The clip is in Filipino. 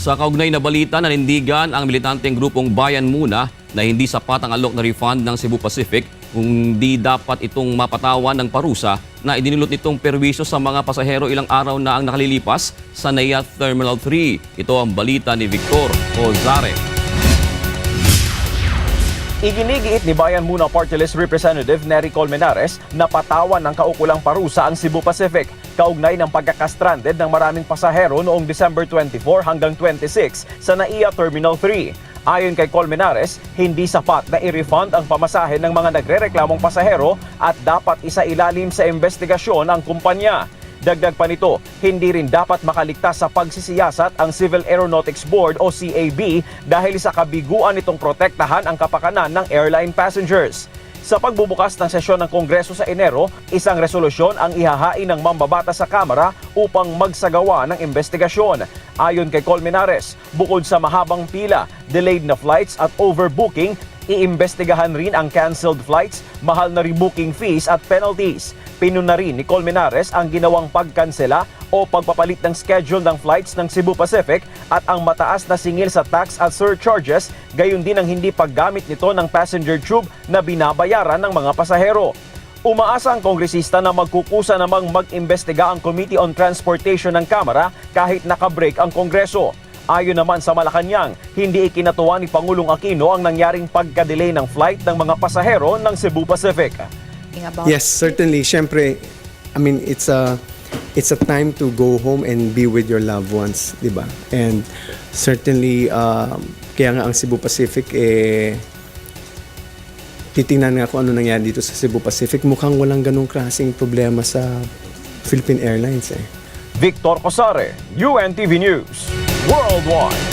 Sa kaugnay na balita, nanindigan ang militanteng grupong Bayan Muna na hindi sapat ang alok na refund ng Cebu Pacific kung di dapat itong mapatawan ng parusa na idinulot nitong perwisyo sa mga pasahero ilang araw na ang nakalilipas sa NAIA Terminal 3. Ito ang balita ni Victor Ozare. Iginigiit ni Bayan Muna Party List Representative Nery Colmenares na patawan ng kaukulang parusa ang Cebu Pacific kaugnay ng pagkakastranded ng maraming pasahero noong December 24 hanggang 26 sa NAIA Terminal 3. Ayon kay Colmenares, hindi sapat na i-refund ang pamasahe ng mga nagrereklamong pasahero at dapat isa ilalim sa investigasyon ang kumpanya. Dagdag pa nito, hindi rin dapat makaligtas sa pagsisiyasat ang Civil Aeronautics Board o CAB dahil sa kabiguan nitong protektahan ang kapakanan ng airline passengers. Sa pagbubukas ng sesyon ng Kongreso sa Enero, isang resolusyon ang ihahain ng mambabata sa Kamara upang magsagawa ng investigasyon. Ayon kay Colmenares, bukod sa mahabang pila, delayed na flights at overbooking, iimbestigahan rin ang canceled flights, mahal na rebooking fees at penalties. Pinuna rin ni Colmenares ang ginawang pagkansela o pagpapalit ng schedule ng flights ng Cebu Pacific at ang mataas na singil sa tax at surcharges, gayon din ang hindi paggamit nito ng passenger tube na binabayaran ng mga pasahero. Umaasa ang kongresista na magkukusa namang mag-imbestiga ang Committee on Transportation ng Kamara kahit nakabreak ang Kongreso. Ayon naman sa Malacanang, hindi ikinatuwa ni Pangulong Aquino ang nangyaring pagka-delay ng flight ng mga pasahero ng Cebu Pacific. About Yes, certainly. Siyempre, I mean, it's a it's a time to go home and be with your loved ones, 'di ba? And certainly um, kaya nga ang Cebu Pacific eh titingnan nga kung ano nangyari dito sa Cebu Pacific, mukhang walang ganong klaseng problema sa Philippine Airlines eh. Victor Cosare, UNTV News, Worldwide.